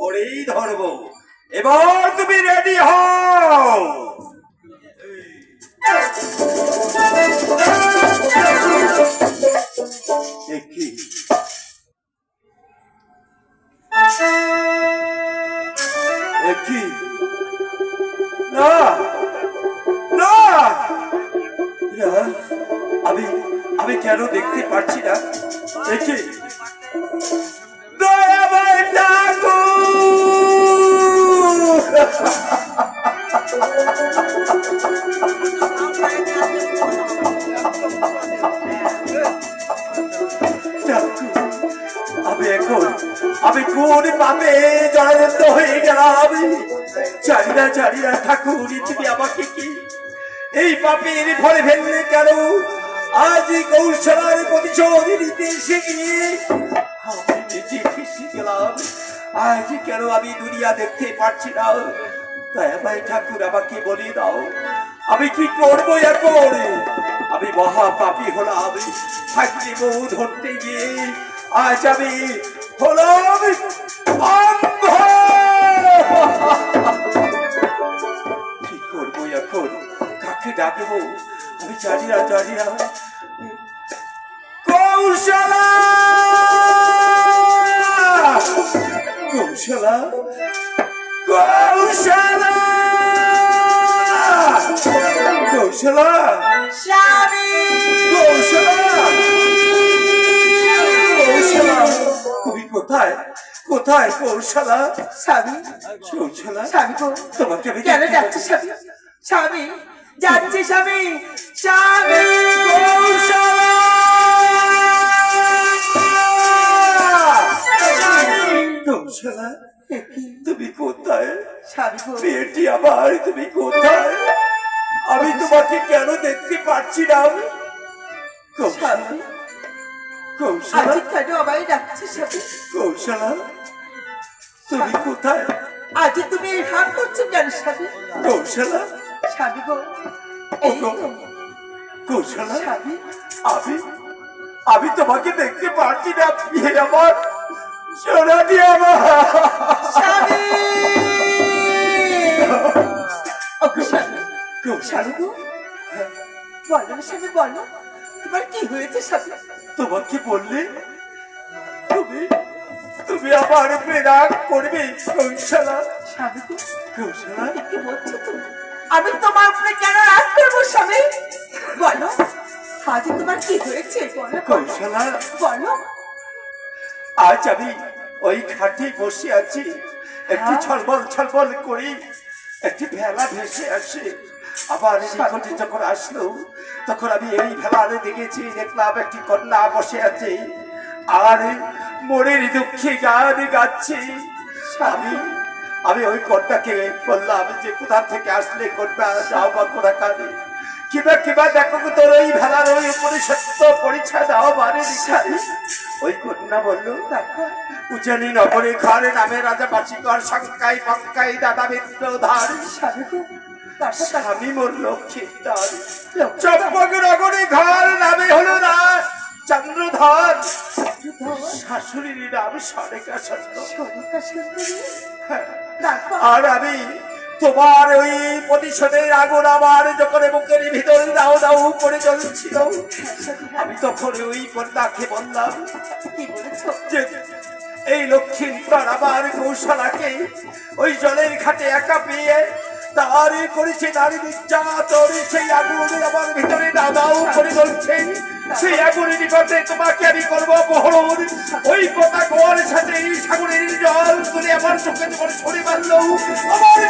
করেই ধরবো। এবার তুমি রেডি হও। কি? না না। না, আমি আমি কেন দেখতে পাচ্ছি না? দেখি কোন পাপে জড়ান্ত হয়ে গেলাম জানি না ঠাকুর তুমি আমাকে কি? এই পাপের ফলে ফেললে কেন? আজ কৌশলার প্রতিশোধ নিতে এসে গিয়ে গেলাম। আজ কেন আমি দুনিয়া দেখতে পাচ্ছি না? আমায় ঠাকুর, আমাকে বলে দাও, আমি কি করব এখন? আমি মহা পাপি হলাম। থাকলে বউ ধরতে গিয়ে আজ আমি হলাম কি এখন কাকে ডাকবো আমি জানি না জানি কৌশলা কৌশলা কৌশলা কৌশলা স্বামী তুমি কোথায় কোথায় কৌশলা স্বামী? কৌশলা স্বামী তোমাকে আমি কেন যাচ্ছে স্বামী? স্বামী যাচ্ছে স্বামী। স্বামী কৌশলা তুমি কোথায়? মেয়েটি আমার তুমি কোথায়? আমি তোমাকে কেন দেখতে পাচ্ছি না? কৌশলা কৌশলা। কেন আমায় ডাকছে স্বামী? কৌশলা তুমি কোথায়? আজ তুমি এই ভাব করছ কেন স্বামী? কৌশলা? স্বামী গো এই তো। কৌশলা? স্বামী। আমি আমি তোমাকে দেখতে পারছি না বিয়ে আমার। সোনাটি আমার। কৌশলা? স্বামী গো বলো না স্বামী বলো। তোমার কি হয়েছে স্বামী? তোমাকে বললে তুমি তুমি আমার প্রেরণ করবে কৌশলা। স্বামী কৌশলা? কি বলছো তুমি? আমি তোমার উপরে কেন রাগ করব স্বামী? বলো। আজ তোমার কি হয়েছে বলো। কৌশলা? বলো। আজ আমি ওই ঘাটে বসে আছি একটি হ্যাঁ? ছলবল ছলবল করি একটি ভেলা ভেসে আসে। আবার নিকটে যখন আসলো তখন আমি এই ভেলারে দেখেছি দেখলাম একটি কন্যা বসে আছে। আর মনের দুঃখে গান গাচ্ছে। স্বামী আমি ওই কন্যাকে বললাম যে কোথা থেকে আসলে কন্যা? যাও বা কোথা কানে কিবা কিবা দেখো তোর ওই ভেলার ওই উপরে সত্য পরিচয় দাও বারে দিশারি ওই কন্যা বলল উজানি নগরে ঘরে নামে রাজা বাসিকর শঙ্কাই পঙ্কাই দাদা মিত্র ধার তার স্বামী মোর লক্ষ্মীদার চম্পক নগরে ঘর নামে হলো না। চন্দ্রধর শাশুড়ির নাম সরেকা আর আমি তোমার ওই প্রতিশোধের আগুন আমার যখন বুকের ভিতরে দাও দাও করে জ্বলছিল আমি তখন ওই কন্যাকে বললাম যে এই লক্ষ্মীন্দর আমার কৌশলাকে ওই জলের ঘাটে একা পেয়ে তার করেছে নারী নির্যাতন সেই আগুন আমার ভিতরে দাদাও করে চলছে সেই আগুনের নিকটে তোমাকে আমি করব বহরণ ওই কথা গোয়ার সাথে এই সাগরের জল তুলে আমার চোখে তোমার ছড়ে মারলো। আমার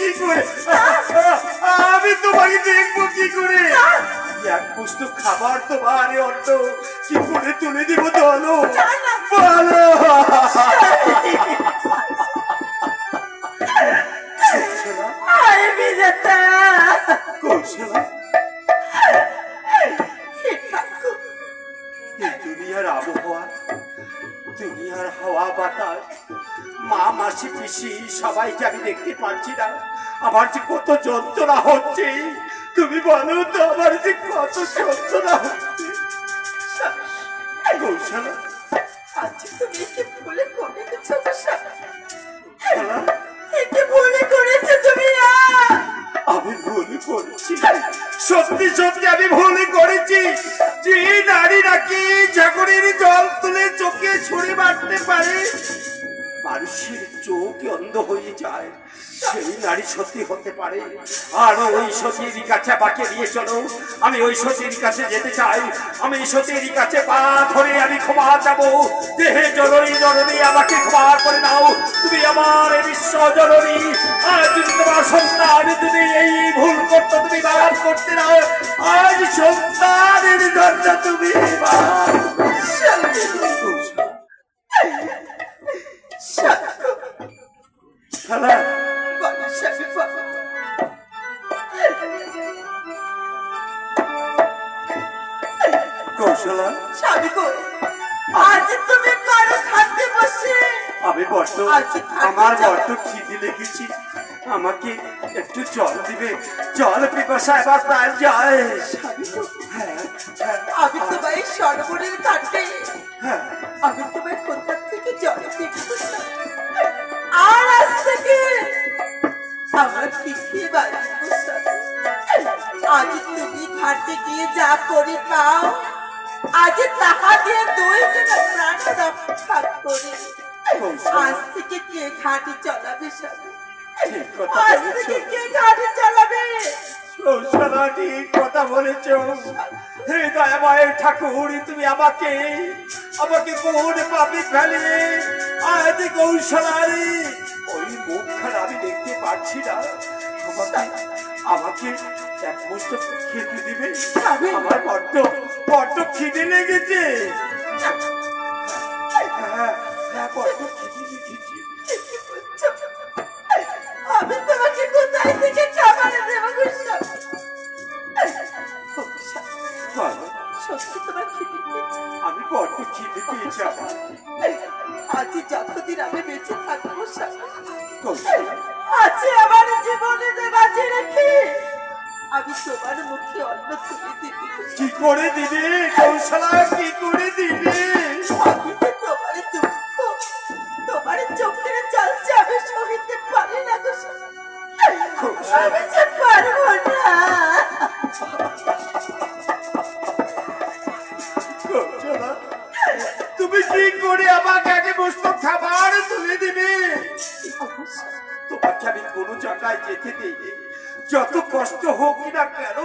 কি করে? আমি তোমাকে দেখব কি করে? এক পুস্তক খাবার তোমার অর্থ। কি করে তুলে দিব বলো হাওয়া বাতাস মা, মাসি, পিসি, সবাইকে আমি দেখতে পাচ্ছি না। আমার যে কত যন্ত্রণা হচ্ছে, তুমি বলো তো আমার যে কত যন্ত্রণা হচ্ছে। কৌশলা আজকে তুমি কি ভুলে করে গেছো চোখ অন্ধ হয়ে যায়। সেই নারী সত্যি হতে পারে। আর ওই সতীর কাছে বাকে নিয়ে চলো। আমি ওই সতীর কাছে যেতে চাই। আমি সতীর কাছে পা ধরে আমি ক্ষমা যাব দেহে জননী জননী আমাকে ক্ষমা করে দাও তুমি আমার বিশ্ব জননী আজ যদি তোমার সন্তান, তুমি এই ভুল করতো তুমি বাগান করতে নাও আজ সন্তানের জন্য তুমি কৌশলা স্বামী গো, আজ তুমি কারও খাদ্যে বসে। আমি বড্ড আমার? বড্ড খিদে লেগেছি। আমাকে একটু জল দিবে। জল পিপাসা এবার প্রায় যায়। আমি তোমায় সরবরের ঘাটে হ্যাঁ। আমি তোমায় কোথা থেকে জল দেব আর আজ থেকে আমার পিছিয়ে বাড়িব আজ তুমি ঘাটে গিয়ে যা করি পাও আজ তাহা দিয়ে দুই জন প্রাণ রক্ষা করে। আজ থেকে কে ঘাটে চলাবে আজ থেকে কে ঘাটে চালাবে? কৌশলা কথা বলেছ। হে দয়াময়ের ঠাকুর তুমি আমাকে আমাকে কোন পাপে ফেলে? আজ কৌশলারে ওই মুখখানা আমি দেখতে পাচ্ছি না। আমাকে আমাকে এক মুষ্ট খেতে দিবে? আমার বড্ড বড্ড খিদে লেগেছে। হ্যাঁ হ্যাঁ বড্ড খিদে লেগেছে। আমি তোমাকে কোথায় থেকে খাবার দেবো গুসাম সত্যি তোমার খিদে পেয়েছে। আমি বড্ড খিদে পেয়েছি আমার। আজ যতদিন আমি বেঁচে থাকব আজ আমার আমি তোমার মুখে অন্ন তুলে দিবি কি করে দিবে? কৌশলা কি করে দিবে? আমি যে তোমার দুঃখ তোমার চোখের জল যে আমি সহিতে পারি না গো আমি যে পারব না। তুমি কি করে আমাকে আগে বসত খাবার তুলে দিবে? তোমাকে আমি কোনো জায়গায় যেতে দিই যত কষ্ট হোক না কেন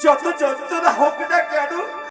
যত যন্ত্রণা হোক না কেন